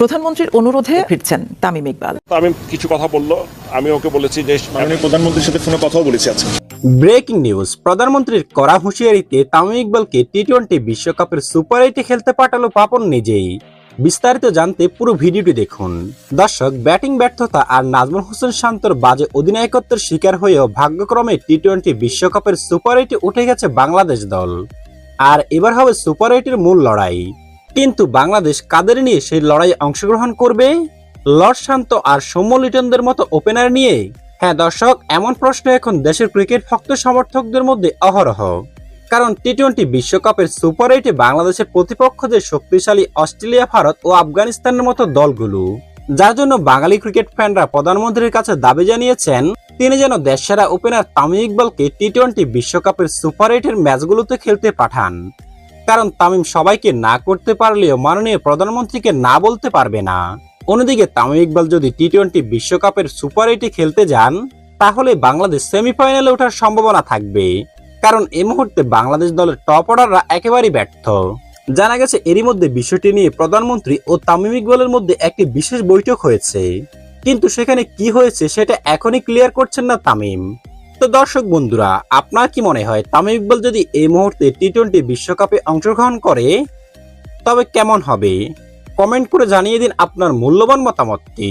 প্রধানমন্ত্রীর অনুরোধে ফিরছেন তামিম ইকবাল। আমি কিছু কথা বলল। আমি ওকে বলেছি যে মাননীয় প্রধানমন্ত্রীর সাথে ফোনে কথাও বলেছি আজকে। ব্রেকিং নিউজ প্রধানমন্ত্রীর কড়া হুঁশিয়ারিতে তামিম ইকবালকে টি টোয়েন্টি বিশ্বকাপের সুপার এইটে খেলতে পাঠালো পাপন নিজেই। বিস্তারিত জানতে পুরো ভিডিওটি দেখুন। দর্শক ব্যাটিং ব্যর্থতা আর নাজমুল হোসেন শান্তর বাজে অধিনায়কত্বের শিকার হয়েও ভাগ্যক্রমে টি টোয়েন্টি বিশ্বকাপের সুপার এইটে উঠে গেছে বাংলাদেশ দল। আর এবার হবে সুপার এইটের মূল লড়াই। কিন্তু বাংলাদেশ কাদের নিয়ে সেই লড়াইয়ে অংশগ্রহণ করবে? লর্ড শান্ত আর সৌম্য লিটনদের মতো ওপেনার নিয়ে? হ্যাঁ দর্শক, এমন প্রশ্ন এখন দেশের ক্রিকেট ভক্ত সমর্থকদের মধ্যে অহরহ। কারণ টি টোয়েন্টি বিশ্বকাপের সুপার এইটে বাংলাদেশের প্রতিপক্ষ যে শক্তিশালী অস্ট্রেলিয়া, ভারত ও আফগানিস্তানের মতো দলগুলো, যার জন্য বাঙালি ক্রিকেট ফ্যানরা প্রধানমন্ত্রীর কাছে দাবি জানিয়েছেন, তিনি যেন দেশসেরা ওপেনার তামিম ইকবালকে টি টোয়েন্টি বিশ্বকাপের সুপার এইটের ম্যাচগুলোতে খেলতে পাঠান। কারণ তামিম সবাইকে না করতে পারলেও মাননীয় প্রধানমন্ত্রীকে না বলতে পারবে না। অন্যদিকে তামিম ইকবাল যদি টি টোয়েন্টি বিশ্বকাপের সুপার এইটে খেলতে যান, তাহলে বাংলাদেশ সেমিফাইনালে ওঠার সম্ভাবনা থাকবে। কারণ এ মুহূর্তে বাংলাদেশ দলের টপ অর্ডাররা একেবারেই ব্যর্থ। জানা গেছে এরই মধ্যে বিষয়টি নিয়ে প্রধানমন্ত্রী ও তামিম ইকবালের মধ্যে একটি বিশেষ বৈঠক হয়েছে। কিন্তু সেখানে কি হয়েছে সেটা এখনই ক্লিয়ার করছেন না তামিম। তো দর্শক বন্ধুরা, আপনার কি মনে হয়, তামিম ইকবাল যদি এই মুহূর্তে টি টোয়েন্টি বিশ্বকাপে অংশগ্রহণ করে, তবে কেমন হবে? কমেন্ট করে জানিয়ে দিন আপনার মূল্যবান মতামতটি।